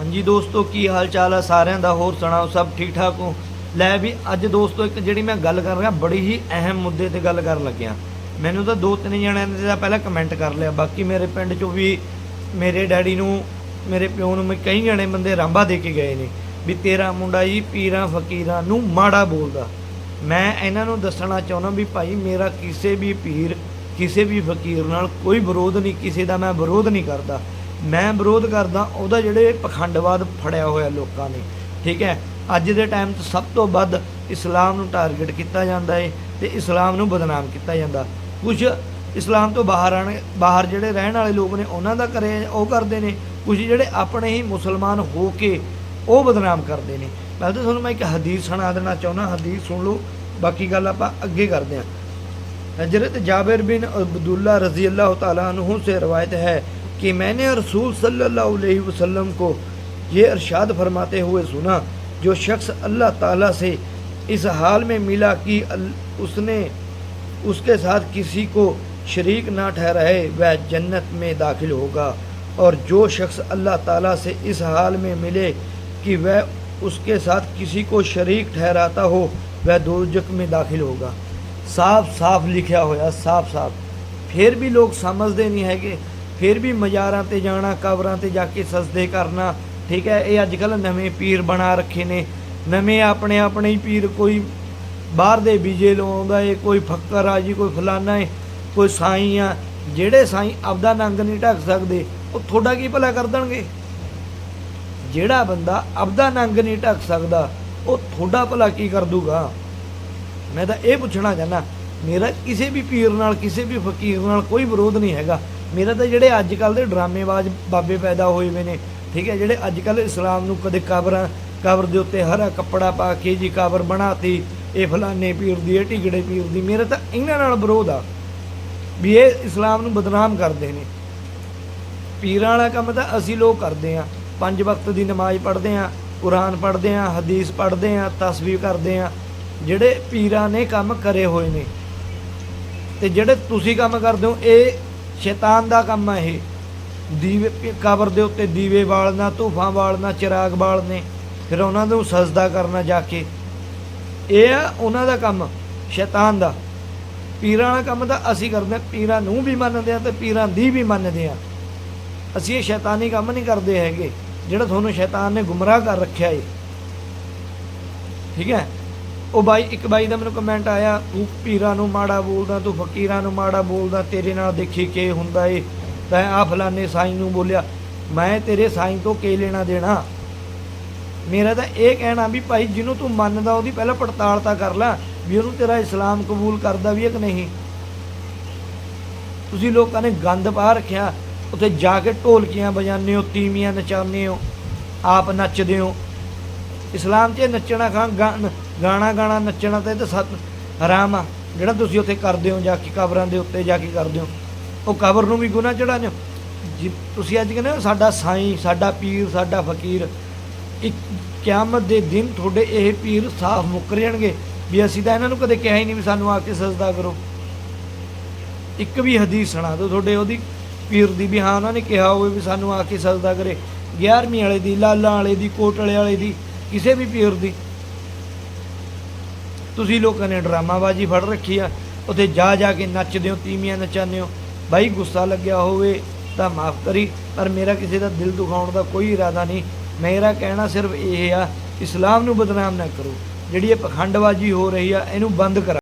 ਹਾਂਜੀ ਦੋਸਤੋ, ਕੀ ਹਾਲ ਚਾਲ ਹੈ ਸਾਰਿਆਂ ਦਾ ਹੋਰ ਸੁਣਾਓ, ਸਭ ਠੀਕ ਠਾਕ ਹੋ? ਲੈ ਵੀ ਅੱਜ ਦੋਸਤੋ, ਇੱਕ ਜਿਹੜੀ ਮੈਂ ਗੱਲ ਕਰ ਰਿਹਾ, ਬੜੀ ਹੀ ਅਹਿਮ ਮੁੱਦੇ ਤੇ ਗੱਲ ਕਰਨ ਲੱਗਿਆ। ਮੈਨੂੰ ਤਾਂ ਦੋ ਤਿੰਨ ਜਣਿਆਂ ਨੇ ਤਾਂ ਪਹਿਲਾਂ ਕਮੈਂਟ ਕਰ ਲਿਆ। ਬਾਕੀ ਮੇਰੇ ਪਿੰਡ ਚੋਂ ਵੀ ਮੇਰੇ ਡੈਡੀ ਨੂੰ, ਮੇਰੇ ਪਿਓ ਨੂੰ ਮੈਂ ਕਈ ਜਣੇ ਬੰਦੇ ਰਾਂਬਾ ਦੇ ਕੇ ਗਏ ਨੇ ਵੀ ਤੇਰਾ ਮੁੰਡਾ ਜੀ ਪੀਰਾਂ, ਫਕੀਰਾਂ ਨੂੰ ਮਾੜਾ ਬੋਲਦਾ। ਮੈਂ ਇਹਨਾਂ ਨੂੰ ਦੱਸਣਾ ਚਾਹੁੰਦਾ ਵੀ ਭਾਈ ਮੇਰਾ ਕਿਸੇ ਵੀ ਪੀਰ, ਕਿਸੇ ਵੀ ਫਕੀਰ ਨਾਲ ਕੋਈ ਵਿਰੋਧ ਨਹੀਂ, ਕਿਸੇ ਦਾ ਮੈਂ ਵਿਰੋਧ ਨਹੀਂ ਕਰਦਾ। ਮੈਂ ਵਿਰੋਧ ਕਰਦਾ ਉਹਦਾ ਜਿਹੜੇ ਪਖੰਡਵਾਦ ਫੜਿਆ ਹੋਇਆ ਲੋਕਾਂ ਨੇ ਠੀਕ ਹੈ ਅੱਜ ਦੇ ਟਾਈਮ 'ਚ ਸਭ ਤੋਂ ਵੱਧ ਇਸਲਾਮ ਨੂੰ ਟਾਰਗੇਟ ਕੀਤਾ ਜਾਂਦਾ ਹੈ ਤੇ ਇਸਲਾਮ ਨੂੰ ਬਦਨਾਮ ਕੀਤਾ ਜਾਂਦਾ ਕੁਝ ਇਸਲਾਮ ਤੋਂ ਬਾਹਰ ਆਣ ਬਾਹਰ ਜਿਹੜੇ ਰਹਿਣ ਵਾਲੇ ਲੋਕ ਨੇ ਉਹਨਾਂ ਦਾ ਕਰੇ ਉਹ ਕਰਦੇ ਨੇ ਕੁਝ ਜਿਹੜੇ ਆਪਣੇ ਹੀ ਮੁਸਲਮਾਨ ਹੋ ਕੇ ਉਹ ਬਦਨਾਮ ਕਰਦੇ ਨੇ ਮੈਂ ਤਾਂ ਤੁਹਾਨੂੰ ਮੈਂ ਇੱਕ ਹਦੀਸ ਸੁਣਾ ਦੇਣਾ ਚਾਹੁੰਦਾ ਹਦੀਸ ਸੁਣ ਲਓ ਬਾਕੀ ਗੱਲ ਆਪਾਂ ਅੱਗੇ ਕਰਦੇ ਹਾਂ हजरत जाबिर बिन अब्दुल्ला रजी अल्लाह ताला अन्हु से रवायत है कि मैंने रसूल सल्लल्लाहु अलैहि वसल्लम को ये अरशाद फरमाते हुए सुना, जो शख्स अल्लाह ताला से इस हाल में मिला कि उसने उसके साथ किसी को शरीक ना ठहराए, वह जन्नत में दाखिल होगा। और जो शख्स अल्लाह ताला से इस हाल में मिले कि वह उसके साथ किसी को शरीक ठहराता हो, वह दोजक में दाखिल होगा। साफ़ साफ़ लिखा होया, साफ़ साफ़। फिर भी लोग समझते नहीं है कि ਫਿਰ ਵੀ ਮਜ਼ਾਰਾਂ ਤੇ ਜਾਣਾ, ਕਬਰਾਂ ਤੇ ਜਾ ਕੇ ਸਜਦੇ ਕਰਨਾ, ਠੀਕ ਹੈ? ਇਹ ਅੱਜ ਕੱਲ ਨਵੇਂ ਪੀਰ ਬਣਾ ਰੱਖੇ ਨੇ। ਨਵੇਂ ਆਪਣੇ ਆਪਣੇ ਹੀ ਪੀਰ, ਕੋਈ ਬਾਹਰ ਦੇ ਬੀਜੇ ਲਵਾਉਂਦਾ ਏ, ਕੋਈ ਫੱਕਰ ਆ ਜੀ, ਕੋਈ ਫਲਾਨਾ ਏ, ਕੋਈ ਸਾਈਂ ਆ। ਜਿਹੜੇ ਸਾਈਂ ਆਪਦਾ ਨੰਗ ਨਹੀਂ ਢੱਕ ਸਕਦੇ, ਉਹ ਤੁਹਾਡਾ ਕੀ ਭਲਾ ਕਰ ਦੇਣਗੇ? ਜਿਹੜਾ ਬੰਦਾ ਆਪਦਾ ਨੰਗ ਨਹੀਂ ਢੱਕ ਸਕਦਾ, ਉਹ ਤੁਹਾਡਾ ਭਲਾ ਕੀ ਕਰ ਦੂਗਾ? ਮੈਂ ਤਾਂ ਇਹ ਪੁੱਛਣਾ ਚਾਹੁੰਦਾ, ਮੇਰਾ ਕਿਸੇ ਵੀ ਪੀਰ ਨਾਲ, ਕਿਸੇ ਵੀ ਫਕੀਰ ਨਾਲ ਕੋਈ ਵਿਰੋਧ ਨਹੀਂ ਹੈਗਾ। ਮੇਰਾ ਤਾਂ ਜਿਹੜੇ ਅੱਜ ਕੱਲ ਦੇ ਡਰਾਮੇਬਾਜ਼ ਬਾਬੇ ਪੈਦਾ ਹੋਏ ਹੋਏ ਨੇ, ਠੀਕ ਹੈ, ਜਿਹੜੇ ਅੱਜ ਕੱਲ ਇਸਲਾਮ ਨੂੰ ਕਦੇ ਕਬਰਾਂ ਕਬਰ ਦੇ ਉੱਤੇ ਹਰਾ ਕੱਪੜਾ ਪਾ ਕੇ ਜੀ ਕਬਰ ਬਣਾਤੀ, ਇਹ ਫਲਾਨੇ ਪੀਰ ਦੀ, ਇਹ ਢਿਗੜੇ ਪੀਰ ਦੀ, ਮੇਰਾ ਤਾਂ ਇਹਨਾਂ ਨਾਲ ਵਿਰੋਧ ਆ, ਵੀ ਇਹ ਇਸਲਾਮ ਨੂੰ ਬਦਨਾਮ ਕਰਦੇ ਨੇ। ਪੀਰਾਂ ਵਾਲਾ ਕੰਮ ਤਾਂ ਅਸੀਂ ਲੋਕ ਕਰਦੇ ਆ ਪੰਜ ਵਕਤ ਦੀ ਨਮਾਜ਼ ਪੜ੍ਹਦੇ ਆ ਕੁਰਾਨ ਪੜ੍ਹਦੇ ਆ ਹਦੀਸ ਪੜ੍ਹਦੇ ਆ ਤਸਬੀਹ ਕਰਦੇ ਆ ਜਿਹੜੇ ਪੀਰਾਂ ਨੇ ਕੰਮ ਕਰੇ ਹੋਏ ਨੇ, ਤੇ ਜਿਹੜੇ ਤੁਸੀਂ ਕੰਮ ਕਰਦੇ ਹੋ, ਇਹ ਸ਼ੈਤਾਨ ਦਾ ਕੰਮ ਹੈ ਇਹ। ਦੀਵੇ ਕਬਰ ਦੇ ਉੱਤੇ ਦੀਵੇ ਬਾਲਣਾ, ਧੂਫਾਂ ਬਾਲਣਾ, ਚਿਰਾਗ ਬਾਲਣੇ, ਫਿਰ ਉਹਨਾਂ ਨੂੰ ਸਜਦਾ ਕਰਨਾ ਜਾ ਕੇ। ਇਹ ਆ ਉਹਨਾਂ ਦਾ ਕੰਮ, ਸ਼ੈਤਾਨ ਦਾ। ਪੀਰਾਂ ਵਾਲਾ ਕੰਮ ਤਾਂ ਅਸੀਂ ਕਰਦੇ ਹਾਂ, ਪੀਰਾਂ ਨੂੰ ਵੀ ਮੰਨਦੇ ਆ ਤੇ ਪੀਰਾਂ ਦੀ ਵੀ ਮੰਨਦੇ ਆ ਅਸੀਂ ਇਹ ਸ਼ੈਤਾਨੀ ਕੰਮ ਨਹੀਂ ਕਰਦੇ ਹੈਗੇ, ਜਿਹੜਾ ਤੁਹਾਨੂੰ ਸ਼ੈਤਾਨ ਨੇ ਗੁੰਮਰਾਹ ਕਰ ਰੱਖਿਆ ਏ। ਠੀਕ ਹੈ? ਉਹ ਬਾਈ, ਇੱਕ ਬਾਈ ਦਾ ਮੈਨੂੰ ਕਮੈਂਟ ਆਇਆ, ਤੂੰ ਪੀਰਾਂ ਨੂੰ ਮਾੜਾ ਬੋਲਦਾ, ਤੂੰ ਫਕੀਰਾਂ ਨੂੰ ਮਾੜਾ ਬੋਲਦਾ, ਤੇਰੇ ਨਾਲ ਦੇਖੀ ਕੀ ਹੁੰਦਾ ਏ? ਤੈਂ ਆ ਫਲਾਨੇ ਸਾਈਂ ਨੂੰ ਬੋਲਿਆ, ਮੈਂ ਤੇਰੇ ਸਾਈਂ ਤੋਂ ਕੀ ਲੈਣਾ ਦੇਣਾ? ਮੇਰਾ ਤਾਂ ਇਹ ਕਹਿਣਾ ਵੀ ਭਾਈ, ਜਿਹਨੂੰ ਤੂੰ ਮੰਨਦਾ, ਉਹਦੀ ਪਹਿਲਾਂ ਪੜਤਾਲ ਤਾਂ ਕਰ ਲੈ, ਵੀ ਉਹਨੂੰ ਤੇਰਾ ਇਸਲਾਮ ਕਬੂਲ ਕਰਦਾ ਵੀ ਹੈ ਕਿ ਨਹੀਂ? ਤੁਸੀਂ ਲੋਕਾਂ ਨੇ ਗੰਦ ਪਾ ਰੱਖਿਆ, ਉੱਥੇ ਜਾ ਕੇ ਢੋਲਕੀਆਂ ਵਜਾਉਂਦੇ ਹੋ, ਤੀਵੀਆਂ ਨਚਾਉਂਦੇ ਹੋ, ਆਪ ਨੱਚਦੇ ਹੋ। ਇਸਲਾਮ 'ਚ ਨੱਚਣਾ ਖਾਂ ਗਾਣਾ ਗਾਣਾ ਨੱਚਣਾ ਤਾਂ ਇਹ ਤਾਂ ਸਤ ਹਰਾਮ ਆ। ਜਿਹੜਾ ਤੁਸੀਂ ਉੱਥੇ ਕਰਦੇ ਹੋ, ਜਾ ਕੇ ਕਬਰਾਂ ਦੇ ਉੱਤੇ ਜਾ ਕੇ ਕਰਦੇ ਹੋ, ਉਹ ਕਬਰ ਨੂੰ ਵੀ ਗੁਨਾਹ ਚੜਾਉਂਦੇ ਹੋ? ਜੀ, ਤੁਸੀਂ ਅੱਜ ਕਹਿੰਦੇ ਹੋ ਸਾਡਾ ਸਾਈਂ, ਸਾਡਾ ਪੀਰ, ਸਾਡਾ ਫਕੀਰ, ਇੱਕ ਕਿਆਮਤ ਦੇ ਦਿਨ ਤੁਹਾਡੇ ਇਹ ਪੀਰ ਸਾਫ਼ ਮੁੱਕਰ ਜਾਣਗੇ। ਵੀ ਅਸੀਂ ਤਾਂ ਇਹਨਾਂ ਨੂੰ ਕਦੇ ਕਿਹਾ ਹੀ ਨਹੀਂ ਵੀ ਸਾਨੂੰ ਆ ਕੇ ਸਜਦਾ ਕਰੋ। ਇੱਕ ਵੀ ਹਦੀਸ ਸੁਣਾ ਦਿਓ ਤੁਹਾਡੇ, ਉਹਦੀ ਪੀਰ ਦੀ ਵੀ ਹਾਂ ਉਹਨਾਂ ਨੇ ਕਿਹਾ ਹੋਵੇ ਵੀ ਸਾਨੂੰ ਆ ਕੇ ਸਜਦਾ ਕਰੇ। 11ਵੀਂ ਵਾਲੇ ਦੀ, ਲਾਲਾਂ ਵਾਲੇ ਦੀ, ਕੋਟਲੇ ਵਾਲੇ ਦੀ ਕਿਸੇ ਵੀ ਪੀਰ ਦੀ। ਤੁਸੀਂ ਲੋਕਾਂ ਨੇ ਡਰਾਮਾਬਾਜੀ ਫੜ ਰੱਖੀ ਆ। ਉੱਥੇ ਜਾ ਜਾ ਕੇ ਨੱਚਦੇ ਹੋ ਤੀਮੀਆਂ ਨਚਾਉਂਦੇ ਹੋ। ਬਾਈ, ਗੁੱਸਾ ਲੱਗਿਆ ਹੋਵੇ ਤਾਂ ਮਾਫ ਕਰੀ, ਪਰ ਮੇਰਾ ਕਿਸੇ ਦਾ ਦਿਲ ਦੁਖਾਉਣ ਦਾ ਕੋਈ ਇਰਾਦਾ ਨਹੀਂ। ਮੇਰਾ ਕਹਿਣਾ ਸਿਰਫ ਇਹ ਆ, ਇਸਲਾਮ ਨੂੰ ਬਦਨਾਮ ਨਾ ਕਰੋ। ਜਿਹੜੀ ਇਹ ਪਖੰਡਬਾਜੀ ਹੋ ਰਹੀ ਆ, ਇਹਨੂੰ ਬੰਦ ਕਰੋ।